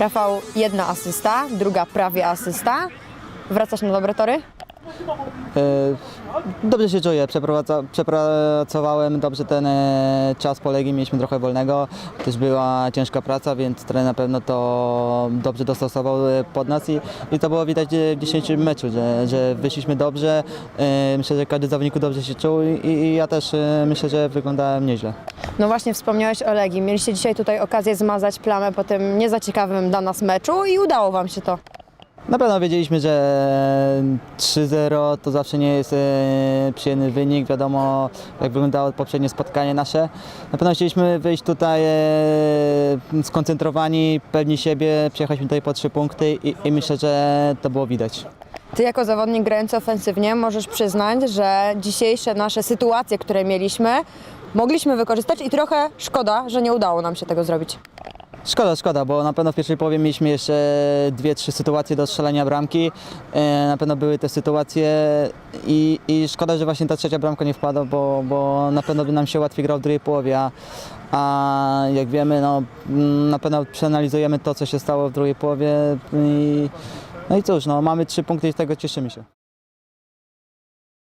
Rafał, jedna asysta, druga prawie asysta. Wracasz na dobre tory? E, Dobrze się czuję, przepracowałem dobrze ten e, czas po Legii, mieliśmy trochę wolnego, też była ciężka praca, więc trener na pewno to dobrze dostosował e, pod nas i, i to było widać w dzisiejszym meczu, że, że wyszliśmy dobrze, myślę, że każdy zawodnik dobrze się czuł i, i ja też myślę, że wyglądałem nieźle. No właśnie wspomniałeś o Legii. Mieliście dzisiaj tutaj okazję zmazać plamę po tym nie za ciekawym dla nas meczu i udało Wam się to. Na pewno wiedzieliśmy, że 3-0 to zawsze nie jest e, przyjemny wynik. Wiadomo, jak wyglądało poprzednie spotkanie nasze. Na pewno chcieliśmy wyjść tutaj e, skoncentrowani, pewni siebie, przyjechaliśmy tutaj po trzy punkty i, i myślę, że to było widać. Ty jako zawodnik grający ofensywnie możesz przyznać, że dzisiejsze nasze sytuacje, które mieliśmy, mogliśmy wykorzystać i trochę szkoda, że nie udało nam się tego zrobić. Szkoda, szkoda, bo na pewno w pierwszej połowie mieliśmy jeszcze dwie, trzy sytuacje do strzelania bramki. E, Na pewno były te sytuacje i, i szkoda, że właśnie ta trzecia bramka nie wpadła, bo, bo na pewno by nam się łatwiej grał w drugiej połowie, a, a jak wiemy, no, mm, na pewno przeanalizujemy to, co się stało w drugiej połowie i, no i cóż, no, mamy trzy punkty i z tego cieszymy się.